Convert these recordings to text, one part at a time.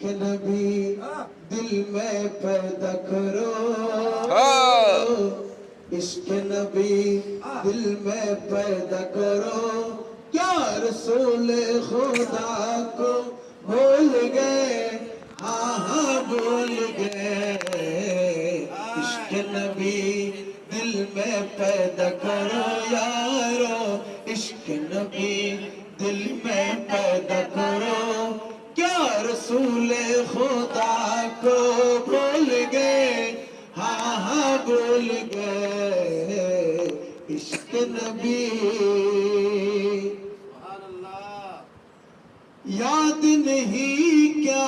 عشق نبی دل میں پیدا کرو۔ عشق نبی دل میں پیدا کرو۔ کیا رسول خدا کو بھول گئے۔ ہاں ہاں بھول گئے۔ عشق نبی دل میں پیدا کرو یارو۔ عشق نبی دل میں پیدا کرو۔ کیا رسول خدا کو بھول گئے ہاں ہاں بھول گئے۔ عشق نبی۔ یاد نہیں کیا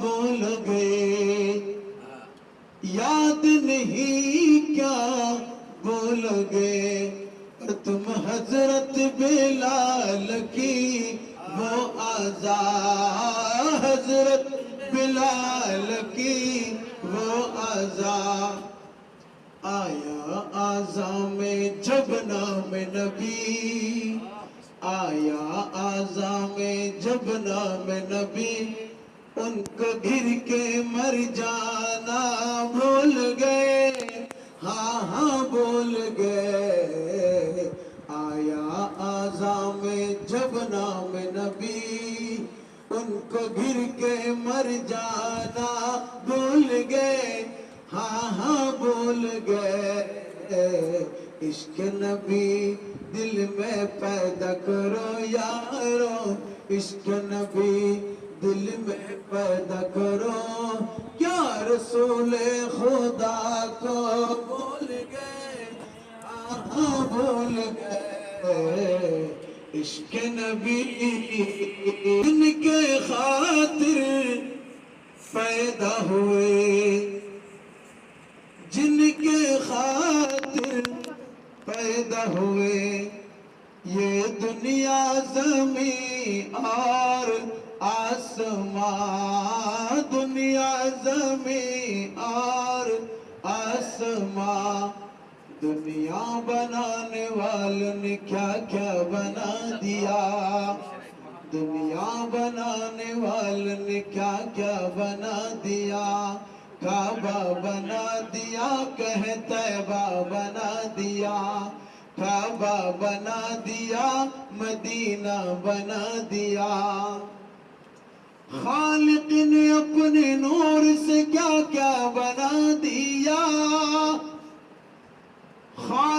بول گئے۔ یاد نہیں کیا بول گئے۔ اور تم حضرت بلال کی وہ آزا حضرت بلال کی وہ آزا آیا آزا میں جب نام نبی، آیا آزا میں جب نام نبی۔ ان کو گر کے مر جانا بھول گئے ہاں ہاں بول گئے۔ آیا آزا میں جب نام نبی ان کو گر کے مر جانا بھول گئے۔ ہاں ہاں بھول گئے۔ عشق نبی، دل میں پیدا کرو یارو۔ عشق نبی، دل میں پیدا کرو۔ کیا رسول خدا کو بھول گئے۔ ہاں ہاں بھول گئے۔ عشق نبی، ان کے خاطر پیدا ہوئے۔ جن کے خاطر پیدا ہوئے، یہ دنیا زمین اور آسمان دنیا زمین اور آسمان دنیا بنانے والوں نے کیا کیا بنا دیا؟ دنیا بنانے والوں نے کیا کیا بنا دیا؟ کعبہ بنا دیا کہتا بنا دیا؟ کعبہ بنا دیا، مدینہ بنا دیا؟ خالق نے اپنے نور سے کیا کیا بنا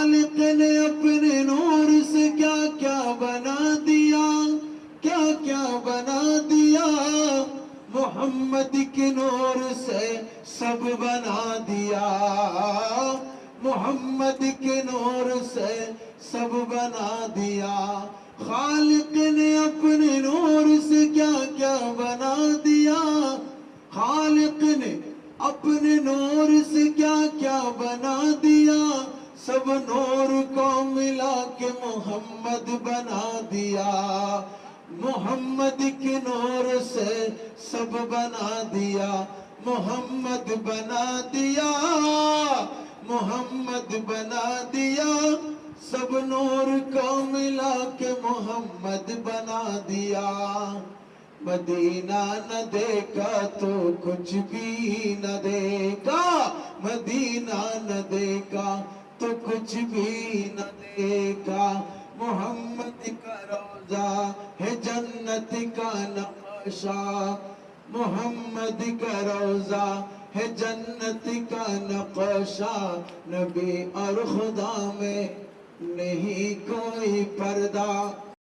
خالق نے اپنے نور سے کیا کیا بنا دیا؟ کیا کیا بنا دیا؟ محمد کے نور سے سب بنا دیا۔ محمد کے نور سے سب بنا دیا۔ خالق نے اپنے نور سے کیا کیا بنا دیا؟ خالق نے اپنے نور سب نور کو ملا کے محمد بنا دیا۔ محمد کے نور سے سب بنا دیا۔ محمد بنا دیا۔ محمد بنا دیا۔ سب نور کو ملا کے محمد بنا دیا۔ مدینہ نہ دیکھا تو کچھ بھی نہ دیکھا۔ مدینہ نہ دیکھا۔ تو کچھ بھی نہ دیکھا محمد کا روزہ ہے جنت کا نقشہ۔ محمد کا روزہ ہے جنت کا نقشہ۔ نبی اور خدا میں نہیں کوئی پردہ۔